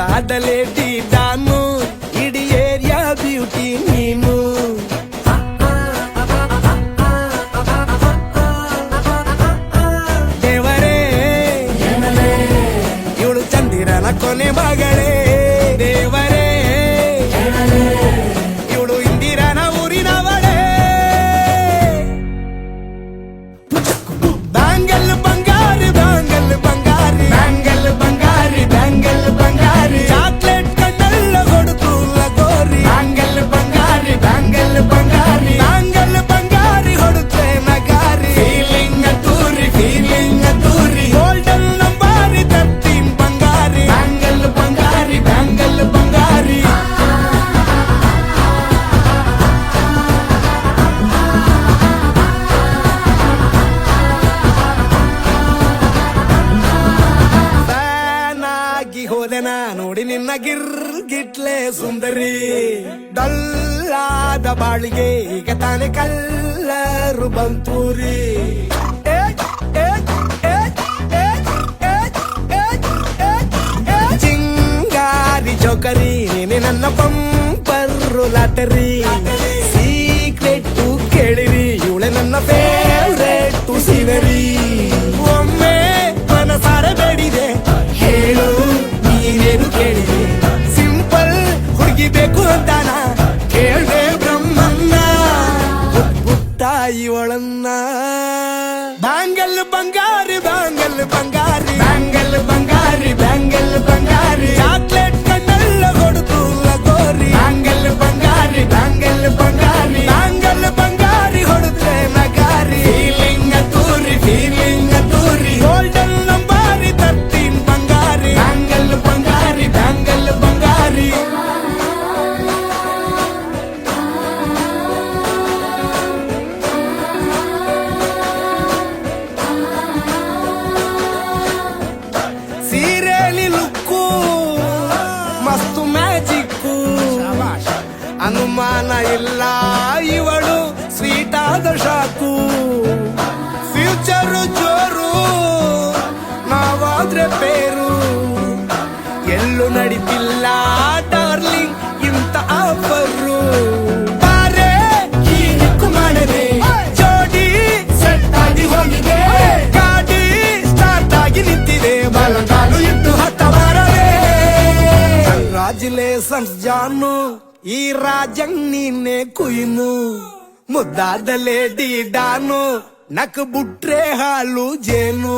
ದಾದಲೆ ಟಿ ದಾನು ಇಡೀ area beauty ನೀನು ನೋಡಿ ನಿನ್ನ ಗಿರ್ಗಿಟ್ಲೆ ಸುಂದರಿ ಡಲ್ಲಾದ ಬಾಳಿಗೆ ಈಗ ತಾನೆ ಕಲ್ಲರು ಬಂತೂರಿ ಏ, ಏ, ಏ, ಏ, ಏ, ಏ, ಬ್ಯಾಂಗಲ್ ಬಂಗಾರಿ ಬ್ಯಾಂಗಲ್ ಬಂಗಾರಿ ಬ್ಯಾಂಗಲ್ ಬಂಗಾರಿ ಬ್ಯಾಂಗಲ್ ಬಂಗಾರಿ ಚಾಕ್ಲೇಟ್ ಇಲ್ಲ ಇವಳು ಸ್ವೀಟಾದ ಆದ ಶಾಕು ಫ್ಯೂಚರು ಜೋರು ನಾವಾದ್ರೆ ಬೇರು ಎಲ್ಲೂ ನಡೀತಿಲ್ಲ ಡಾರ್ಲಿಂಗ್ ಇಂತ ಆಫರು. ಬಾರೆ, ಈ ఈ రాజ్యం నీనే కుయిను ముద్దాదలే డాను నాకు బుట్రే హాలు జేను.